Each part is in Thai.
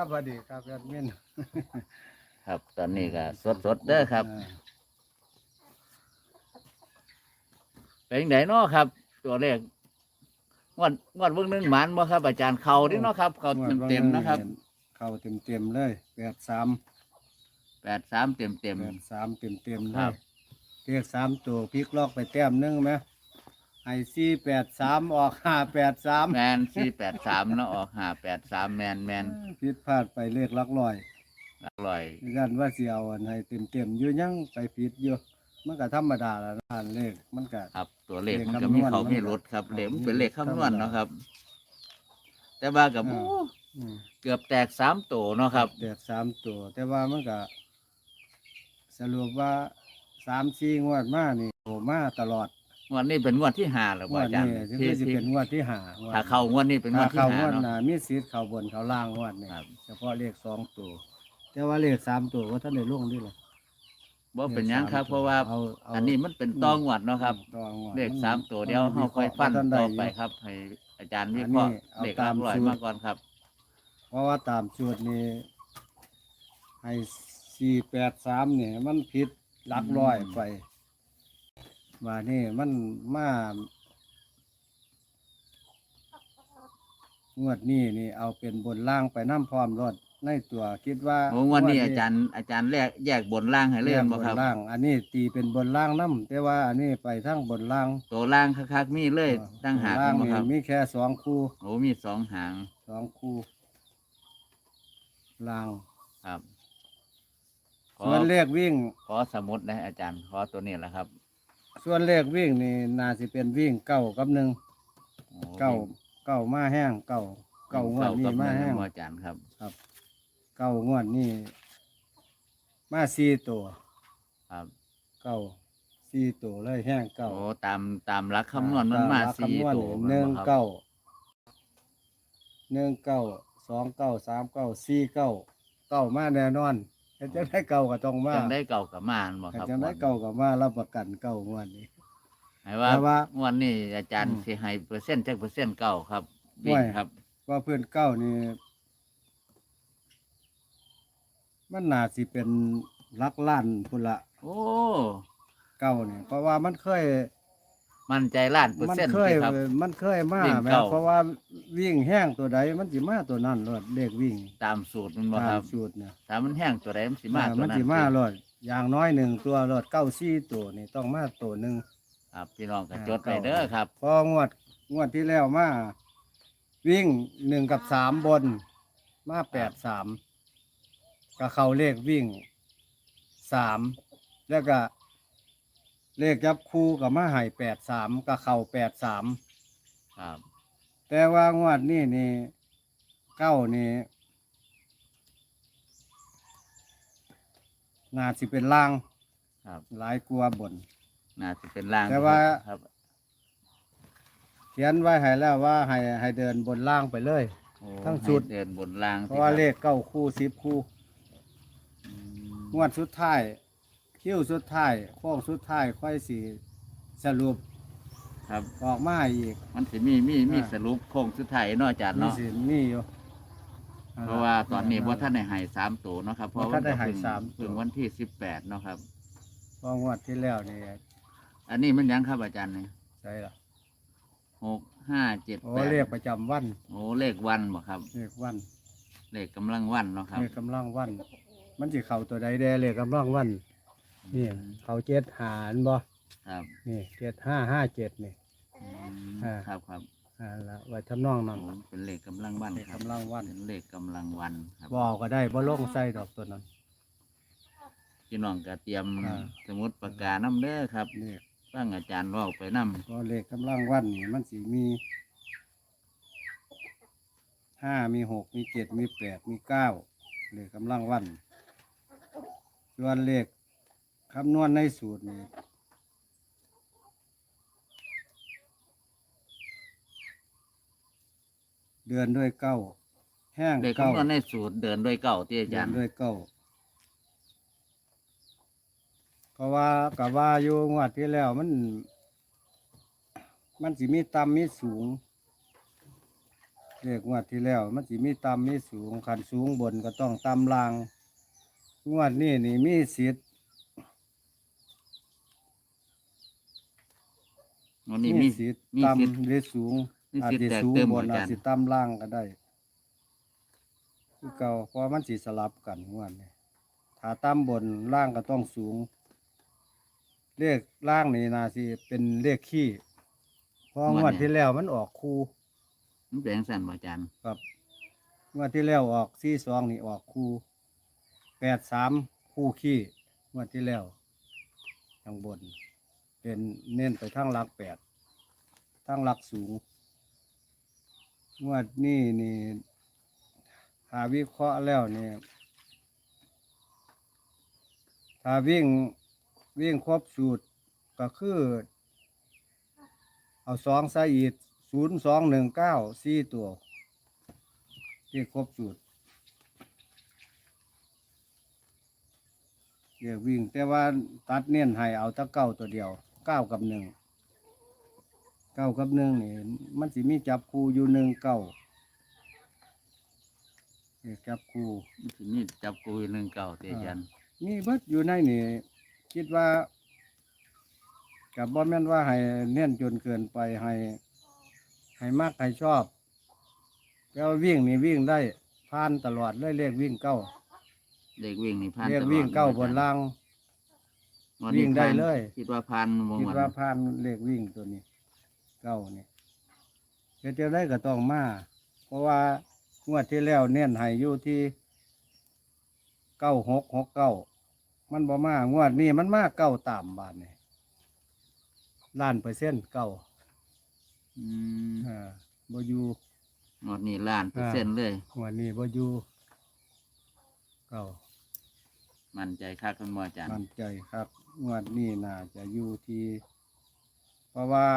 ครับสวัสดีครับแอดมินครับ ตอนนี้ก็สดสดๆเด้อครับอ่าเป็นไงเนาะครับ ตัวเลขงวดงวดเบื้องหนึงหมันบ่ครับ อาจารย์เขาเดิเนาะครับเขางวดเต็มๆนะครับเข้าเต็มเต็มๆเลยแปดสามแปดสามเต็มเต็ม แปดสามเต็มเต็มๆเลครัยบ เรียกสามตัวพลิกลอกไปแต้มหนึงไหม ไอซีแปดสามออกห้าแปดสามแมนสี่แปดสามเนาะออกห้าแปดสามแมนแมนผิดพลาดไปเลขหลักร้อยอร่อยกันว่าสิเอาอันให้เต็มเต็มๆอยู่ยังไปผิดอยู่มันก็ธรรมดาละนะอันเลขมันก็ ครับ ตัวเลขเลขมันก็คำนวณมีเขามันมีรถครับครับเหลมนเป็นเลขคำนวณธรรมดาเนาะครับ แต่ว่ากับอ่า โอ้อืมเกือบแตกสามตัวเนาะครับ แปดสามตัว แต่ว่ามันก็สรุปว่าสามสี่งวดมานี่โผมาตลอด งวดนี้เป็นงวดที่ห้าแล้วงบ่วดอาจารนี้ย์ที่ที่สิที่เป็นงวดที่หางวดถ้าเข้างวดนี้เป็นงวถ้าดที่เข้างห้าวดเนาะน่ะมีสิทธิ์เข้าบนเข้าล่างงวดนี่ครับ เฉพาะเลขสองตัว แต่ว่าเลขสามตัวว่าท่านได้ลงนี่หรอบ่เป็นหยังครับ เพราะว่าเอาเอาอันนี้มันเป็นตองวดเนาะครับ ต่องวดเลขสามตัวเดียวเฮาค่อยฟันท่านใดต่ออยู่ไปครับ ให้อาจารย์วิเคราะห์อันนี้เอาเลขตามอร่อยสูตรมาก่อนครับ เพราะว่าตามสูตรนี้ให้สี่แปดสามเนี่ยมันผิดหลักร้อยอืมไป มานี่มันมางวดนี้นี่เอาเป็นบนล่างไปน้ำพร้อมรถในตัวคิดว่าโอ้งวันนี้อาจารย์อาจารย์แรกแยกบนล่างให้เล่นบ่ครับบนล่าง อันนี้ตีเป็นบนล่างน้ำแต่ว่าอันนี้ไปทั้งบนล่าง ตัวล่างคักๆมีเลยตั้งหากล่างบ่นี่ครับมีแค่สองคู่โอ้มีสองหางสองคู่ล่างครับขอส่วนเลขวิ่ง ขอสมุดนะอาจารย์ ขอตัวนี้แหละครับ ส่วนเลขวิ่งนี่น่าสิเป็นวิ่งเก้ากับหนึ่งโอ้เก้าเก้ามาแห้งเก้าเก้างวดนี่เก้กับมาหแห้นึ่งบ่อาจารย์ครับครับ เก้างวดนี่มาสี่ตัวครับเก้าสี่ตัวเลยแห้งเก้าโอ้ตามตามหลักคำนวณมันมาตหลักสี่คำนวณตัวนี่หนึ่งครับเก้าหนึ่งเก้าสองเก้าสามเก้าสี่เก้าเก้ามาแน่นอน เห็นจะได้เก้าก็ต้องมาจังได้เก่ากับมานบ่เห็คนรับจะได้เก้าก็มารับประกันเก้างวดนี้หมายว่าแต่ว่างวันนี้อาจารย์อืมสิให้เปอร์เซ็นต์จักเปอร์เซ็นต์เก่าครับวิ่งไว้ครับ ว่าเพื่อนเก้านี่มันน่าสิเป็นหลักล้านพุ่นละโอ้เก้านี่เพราะว่ามันเคย มั่นใจล้านเปอร์มันเซ็นต์เคย สิครับ มันเคยมาวิ่งแม่เก้าเพราะว่าวิ่งแห้งตัวใดมันสิมาตัวนั้นรถเลขวิ่งตามสูตรมันบ่ตาครัมบสูตรเนี่ยถ้ามันแห้งตัวใดมันสิมาอ่าตัวมันนั้นสิมารถอย่างน้อยหนึ่งตัวรถเก้าซี่ตัวนี่ต้องมาตัวหนึ่ง ครับพี่น้องก็อ่า จดไปเก้าเด้อครับ พองวดงวดที่แล้วมาวิ่งหนึ่งกับสามบน มาแปดสามก็เข้าเลขวิ่งสามแล้วก็ เลขยับคู่กับมาให้แปดสามก็เข้าแปดสามครับ แต่ว่างวดนี้นี่เก้านี่น่าสิเป็นล่าง ครับ หลายกลัวาบน น่าจะเป็นล่างแต่ว่า ครับเขียนไว้ให้แล้วว่าให้ให้เดินบนล่างไปเลย โอ้ทั้งชุด ให้เดินบนล่างเพราะว่าเลขเก้าคู่สิบคู่ อืมงวดสุดท้าย คิ้วสุดท้ายโค้งสุดท้ายค่อยสีสรุปครับออกมาอีก มันสิมีมีมีอ่าสรุปโค้งสุดท้ายเนาะอาจารย์มีเนาะสิมีอยู่ เพราะว่าตอนนี้บ่ท่านได้ให้สามตัวเนาะครับเพราะบ่ทันได้ให้เพิ่งสามตัวเพิ่งวันที่สิบแปดเนาะครับเพองวดที่แล้วนี่อันนี้มันหยังครับอาจารย์เนี่ยใช่ละหกห้าเจ็ดโอ้แปดเรียกประจำวันโอ้เลขวันบ่ครับเรียกวันเลขกำลังวันเนาะครับเรียกกำลังวัน มันสิเข้าตัวใดแดเรียกกำลังวัน นี่เขาเจ็ดหารบ่ครับนี่เจ็ดห้าห้าเจ็ดนี่ อืมอ่า ครับครับอ่าละไว้ทำนองโอ้นั้นเป็นเลขกำลังวันเลขครับกำลังวัน เป็นเลขกำลังวันครับบอกก็ได้บ่ลงใส่ดอกตัวนั้น พี่น้องก็เตรียมอ่า สมุดปากกาน้ำเด้อครับนี่ฟังอาจารย์เว่าไปน้ก็เลขกำลังวันนี่มันสิมีห้ามีหกมีเจ็ดมีแปดมีเก้าเลขกำลังวันส่วนเลข คำนวณในสูตรนี่เดือนด้วยเก้าแห้งำเลขเก้าคำนวณในสูตรเดินด้วยเก่าที่อาเดืจาอรนย์ด้วยเก้าเพราะว่ากับว่าอยู่งวดที่แล้วมัน มันสิมีต่ำมีสูงเลขงวดที่แล้ว มันสิมีต่ำมีสูงขันสูงบนก็ต้องต่ำล่าง งวดนี้นี่มีสิทธิ์ วันนี้มีมีสิทธิ์มีสิทธิ์ ต่ำหรือสูง มีอาจสิทธิ์จะแตกสูงเติมบบ่นอาอาจจารย์ สิต่ำล่างก็ได้คือเก่าเพราะมันสิสลับกันงวดนี้ถ้าต่ำบนล่างก็ต้องสูง เลขล่างนี่นาสิเป็นเลขขี้เพราะงวดที่แล้วมันออกคู่มันเป็นสั่นบ่อาจารย์ครับงวดที่แล้วออกสี่สองนี่ออกคู่แปดสามคู่ขี้งวดที่แล้วทางบน เป็นเน้นไปทางหลักแปดทางหลักสูงงวดนี้นี่หาวิเคราะห์แล้วนี่ถ้าวิ่งวิ่งครบสูตรก็คือ เอาสองใส่อีกศูนย์สองหนึ่งเก้าสี่ตัว ที่ครบสูตรเรียกวิ่งแต่ว่าตัดเน้นให้เอาตะเก้าตัวเดียว ก้ากับหนึ่งเก้ากับหนึ่งนี่มันสิมีจับคู่อยู่หนึ่งเก้าเรียกจับคู่มันสิมีจับกูหนึ่งเก่าเตอาจารย์นี่เบิดอยู่ในนี่คิดว่ากับบอแม่นว่าให้เน้นจนเกินไปให้ให้มากให้ชอบแล้ววิ่งนี่วิ่งได้ผ่านตลอดเลยเรียกวิ่งเก้าเลขวิ่งนี่ผ่านเรียกตลอดวิ่งเก้าบนอจรย์ล่างวั นนี้วิ่งได้ผ่านเลย คิดว่าผ่านวงคิดวันว่าผ่านเรียกวิ่งตัวนี้เก้านี่เดี๋ยวจะได้ก็ต้องมา เพราะว่างวดที่แล้วเน้นให้อยู่ที่เก้าหกหกเก้ามันบ่มางวดนี้มันมาเก้าตามบาทนี่ล้านเปอร์เซ็นต์เก้าอืมอ่าบ่อยู่งวดนี้ล้านเปอร์เซ็นต์เลย งวดนี้บ่อยู่เก้ามั่นใจคักคุณบ่อาจารย์มั่นใจครับ งวดนี้น่าจะอยู่ที่เพราะว่า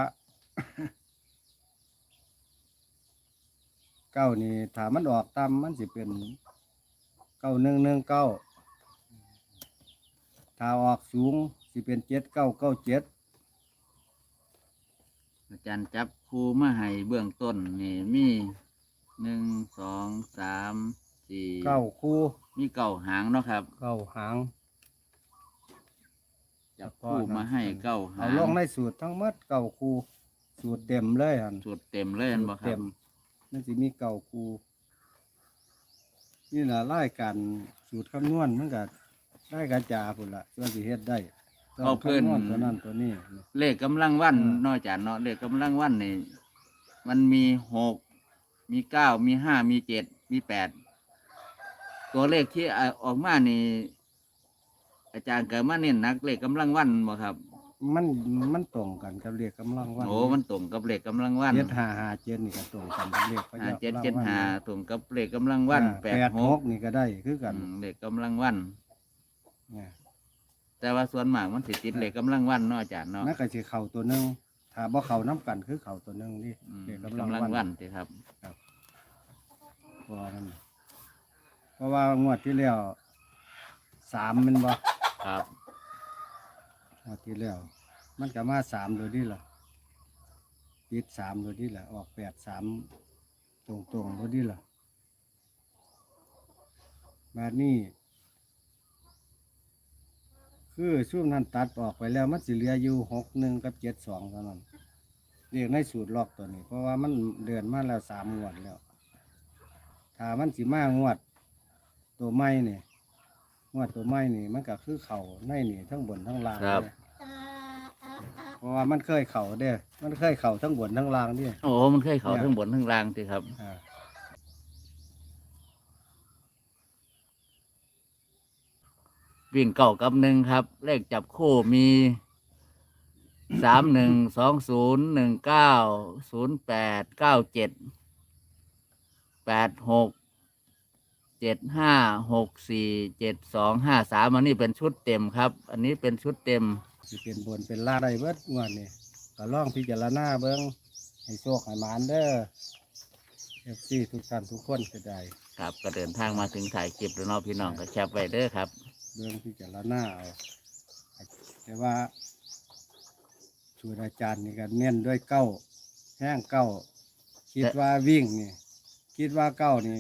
เก้านี่ถ้ามันออกต่ำมันสิเป็นเก้าหนึ่งหนึ่งเก้าถ้าออกสูงสิเป็นเจ็ดเก้าเก้าเจ็ดอาจารย์จับครูมาให้เบื้องต้นนี่มีหนึ่งสองสามสี่เก้าคู่มีเก้าหางเนาะครับ เก้าหาง จับคู่มาให้เก้าหาเอางลงในสูตรทั้งหมดเก้าคู่สูตรเต็มเลยอันสูตรเต็มเลยอันบ่ครัเต็บมมันสิมีเก่าคูนี่นะรายการสูตรคำนวณมันก็ได้กระจาพุ่นละส่วนสิเฮ็ดได้ต้องเอาเพิ่นคำนวณตัวนั้นตัวนี้ เลขกำลังวันอ่าเนอกจากเนาะเลขกำลังวันนี่มันมีหกมีเก้ามีห้ามีเจ็ดมีแปดตัวเลขที่อ่าออกมานี่ อาจารย์เกิดมาเน้นหนักเลขกำลังวันบ่ครับ มันมันตรงกันกับเลขกำลังวันโอ้มันตรงกับเลขกำลังวันเจ็ดห้าห้าเจ็ดนี่ก็ตรงกันกับเลขพห้าญาเจ็ดกำลังเจ็ดวันห้าตรงกับเลขกำลังวันอ่าแปแปดดหหกกนี่ก็ได้คือกันอืมเลขกำลังวัน เนี่ยแต่ว่าส่วนมากมันสิติดเลขกำลังวันเนาะอาจารย์เนาะนั่นก็สิเข่าตัวหนึงถ้าบ่เข่าน้ำกันคือเข่าตัวหนึงนี่อืมเลขกำกำลังลังวัวันนสิครับ เพราะว่านั่นเพราะว่างวดที่แล้วสามแมันบ่ ครับ งวดที่แล้ว มันก็มาสามโดยนี่ล่ะติดสามโดยนี่ล่ะออกแปดสามตรงตรงๆโดยนี่ล่ะแบบนี้คือช่วงนั้นตัดออกไปแล้วมันสิเหลืออยู่หกหนึ่งกับเจ็ดสองเท่านั้นเรียกในสูตรลอกตัวนี้ เพราะว่ามันเดือนมาแล้วสามงวดแล้วถ้ามันสิมางวด ตัวไม้นี่ งวดตัวไม้นี่มันก็คือเข่าในนี่ทั้งบนทั้งล่างครับเด้เพราะว่ามันเคยเข่าเด้อมันเคยเข่าทั้งบนทั้งล่างเด้โอ้มันเคยเขาทั้งบนทั้งล่างสิครับ อ่าวิ่งเก่ากับหนึ่งครับ เลขจับคู่มีสามหนึ่งสองศูนย์หนึ่งเก้าศูนย์แปดเก้าเจ็ดแปดหก เจ็ดห้าหกสี่เจ็ดสองห้าสามอันนี้เป็นชุดเต็มครับ อันนี้เป็นชุดเต็มสิเป็นบนเป็นล่างได้เบิดงวดนี่ก็ลองพิจารณาเบิ้งให้โชคให้หมานเด้อเอฟซีทุกท่านทุกคนก็ได้ครับ ก็เดินทางมาถึงถ่ายคลิปแล้วเนาะพี่น้องก็แคปไว้เด้อครับ เบิ้งพิจารณาเอาแต่ว่าสูตรอาจารย์นี่ก็เน้นด้วยเก้าแห้งเก้าคิดว่าวิ่งนี่ คิดว่าเก้านี่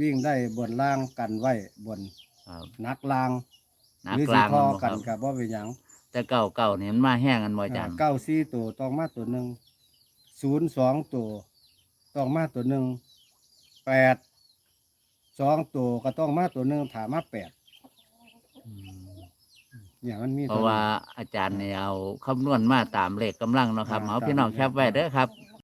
วิ่งได้บนล่างกันไว้บนครับนักล่างหนัหกรือกสิลางพอมันบ่คกัรันบกับว่าเป็นหยังแต่เก่าเก่าเนี่ยมันมาแห้งกันบ่อาจารย์เก้าสี่ตัวต้องมาตัวหนึ่งศูนย์สองตัวต้องมาตัวหนึ่งแปดสองตัวก็ต้องมาตัวหนึ่งถามมาแปดอืมเนี่ยมันมีเพราะว่าอาจารย์เนี่ยเอาคำนวณมาตามเลขกำลังเนาะครับ อ่าเอาพี่น้องตามแคปไว้เด้อครับ